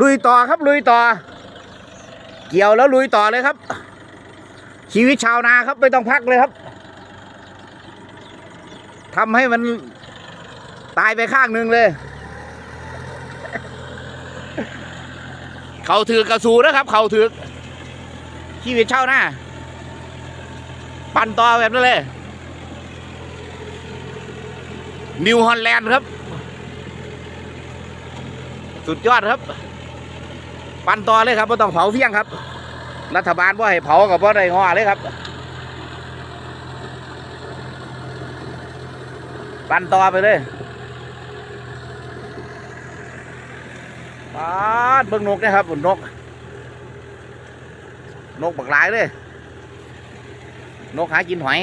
ลุยต่อครับลุยต่อ เกี่ยวแล้วลุยต่อเลยครับ ชีวิตชาวนาครับไม่ต้องพักเลยครับทำให้มันตายไปข้างหนึ่งเลย เขาถือกระสูนะครับ เขาถือกชีวิตชาวนาปั่นต่อแบบนั้นเลย นิวฮอลแลนด์ครับ สุดยอดครับ ปั่นต่อเลยครับไม่ต้องเผาเฟี้ยงครับ รัฐบาลว่าให้เผากับว่าได้งอเลยครับ ปั่นต่อไปเลยปาดเบิ่งนกนะครับนก นกบักหลายเลย นกหากินหอย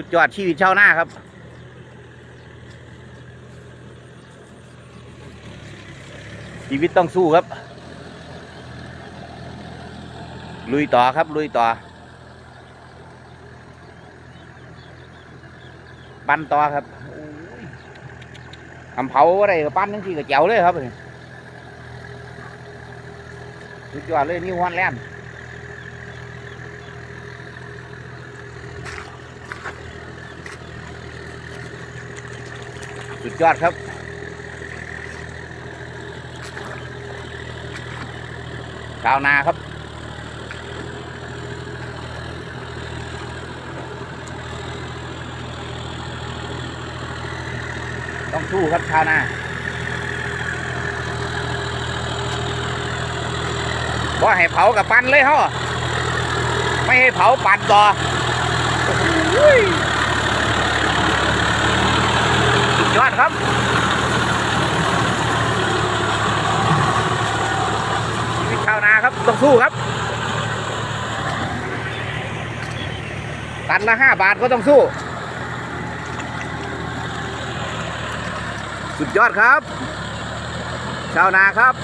สุดยอดชีวิตชาวนาครับ ชีวิตต้องสู้ครับ ลุยต่อครับ ลุยต่อ ปั้นต่อครับทำเผาอะไรก็ปั้นทั้งทีก็เจ๋วเลยครับสุดยอดเลยนี่ฮอนแลนด์ สุดยอดครับ ชาวนาครับ ต้องสู้ครับชาวนาว่าให้เผากับปันเลยเฮาไม่ให้เผาปันต่อโอ้โหสุดยอดครับ ชีวิตชาวนาครับ ต้องสู้ครับ ตันละห้าบาทก็ต้องสู้ สุดยอดครับ ชาวนาครับ